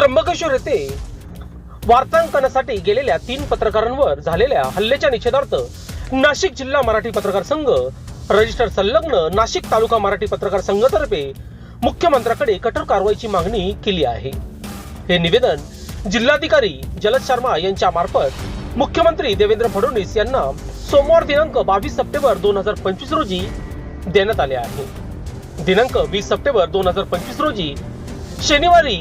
त्र्यंबकेश्वर येथे वार्तांकनासाठी गेलेल्या तीन पत्रकारांवर झालेल्या हल्ल्याच्या निषेधार्थ नाशिक जिल्हा मराठी पत्रकार संघ रजिस्टर संलग्न नाशिक तालुका मराठी पत्रकार संघातर्फे मुख्यमंत्र्याकडे कठोर कारवाईची मागणी केली आहे. हे निवेदन जिल्हाधिकारी जलद शर्मा यांच्या मार्फत मुख्यमंत्री देवेंद्र फडणवीस यांना सोमवार दिनांक बावीस सप्टेंबर दोन हजार पंचवीस रोजी देण्यात आले आहे. दिनांक वीस सप्टेंबर दोन हजार पंचवीस रोजी शनिवारी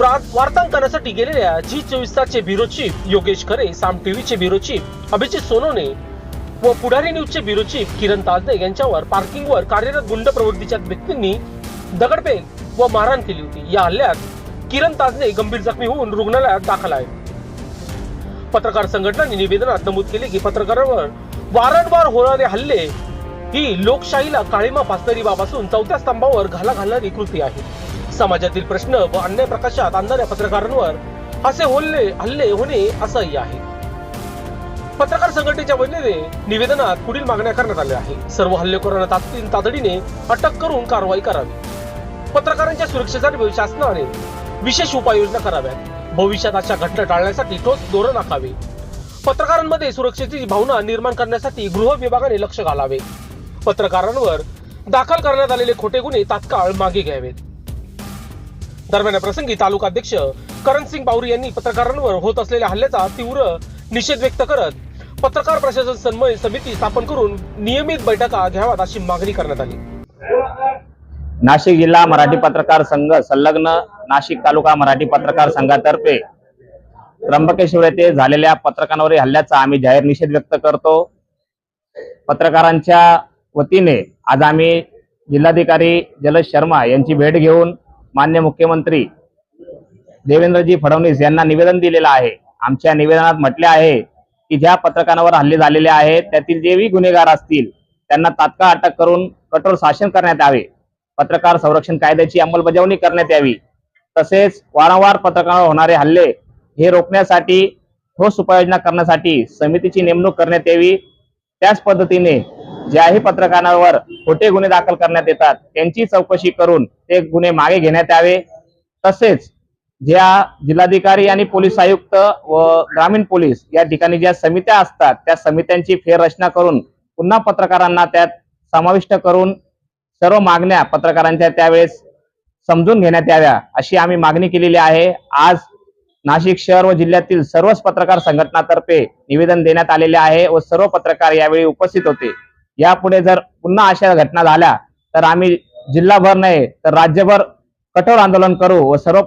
वार्तांकनासाठी गेलेल्या जी चोवीस तासचे ब्युरो चीफ योगेश खरे साम टीव्हीचे ब्युरो चीफ अभिजित सोनवणे व पुढारी न्यूजचे ब्युरो चीफ किरण ताजने यांच्यावर पार्किंगवर कार्यरत गुंड प्रवृत्तीच्या व्यक्तींनी दगडफेक व मारहाण केली होती. या हल्ल्यात किरण ताजने गंभीर जखमी होऊन रुग्णालयात दाखल आहे पत्रकार संघटनांनी निवेदनात नमूद केले की पत्रकारांवर वारंवार होणारे हल्ले ही लोकशाहीला काळीमा फासणारी बाब असून चौथ्या स्तंभावर घाला घालणारी कृती आहे. समाजातील प्रश्न व अन्य प्रकाशात आणणाऱ्या पत्रकारांवर असे होल्ले हल्ले होणे असह्य आहे. पत्रकार संघटनेच्या वतीने निवेदनात पुढील मागण्या करण्यात आल्या आहे सर्व हल्लेखोरांना तातडी- तातडीने अटक करून कारवाई करावी. पत्रकारांच्या सुरक्षेसाठी शासनाने विशेष उपाययोजना कराव्यात. भविष्यात अशा घटना टाळण्यासाठी ठोस धोरण आखावे. पत्रकारांमध्ये सुरक्षेची भावना निर्माण करण्यासाठी गृह विभागाने लक्ष घालावे. पत्रकारांवर दाखल करण्यात आलेले खोटे गुन्हे तात्काळ मागे घ्यावेत. दरम्यान प्रसंगी तालुका अध्यक्ष करण सिंग बावरी यांनी पत्रकारांवर होत असलेल्या हल्ल्याचा तीव्र निषेध व्यक्त करत पत्रकार प्रशासन सन्मय समिती स्थापन करून नियमित बैठका घ्याव्यात अशी मागणी करण्यात आली. नाशिक जिल्हा मराठी पत्रकार संघ संलग्न नाशिक तालुका मराठी पत्रकार संघातर्फे त्र्यंबकेश्वर येथे झालेल्या पत्रकारांवरील हल्ल्याचा आम्ही जाहीर निषेध व्यक्त करतो. पत्रकारांच्या वतीने आज आम्ही जिल्हाधिकारी जलद शर्मा यांची भेट घेऊन मान्य मुख्यमंत्री देवेंद्रजी फडणवीस यांना निवेदन दिलेलं आहे. आमच्या निवेदनात म्हटले आहे की ज्या पत्रकारांवर हल्ले झालेले आहेत त्यातील जेही गुन्हेगार असतील त्यांना तात्काळ अटक करून कठोर शासन करण्यात यावे. पत्रकार संरक्षण कायद्याची अंमलबजावणी करण्यात यावी. तसेच वारंवार पत्रकारांवर होणारे हल्ले हे रोखण्यासाठी ठोस उपाययोजना करण्यासाठी समितीची नेमणूक करण्यात यावी. त्याच पद्धतीने ज्याही पत्रकारांवर खोटे गुन्हे दाखल करण्यात येतात त्यांची चौकशी करून ते गुन्हे मागे घेण्यात यावे. तसेच ज्या जिल्हाधिकारी आणि पोलीस आयुक्त व ग्रामीण पोलीस या ठिकाणी ज्या समित्या असतात त्या समित्यांची फेररचना करून पुन्हा पत्रकारांना त्यात समाविष्ट करून सर्व मागण्या पत्रकारांच्या त्यावेळेस समजून घेण्यात याव्या अशी आम्ही मागणी केलेली आहे. आज नाशिक शहर व जिल्ह्यातील सर्वच पत्रकार संघटनातर्फे निवेदन देण्यात आलेले आहे व सर्व पत्रकार यावेळी उपस्थित होते. यापुढे जर पुन्हा अशा घटना झाल्या तर आम्ही जिल्हाभर नाही तर राज्यभर कठोर आंदोलन करू व सर्व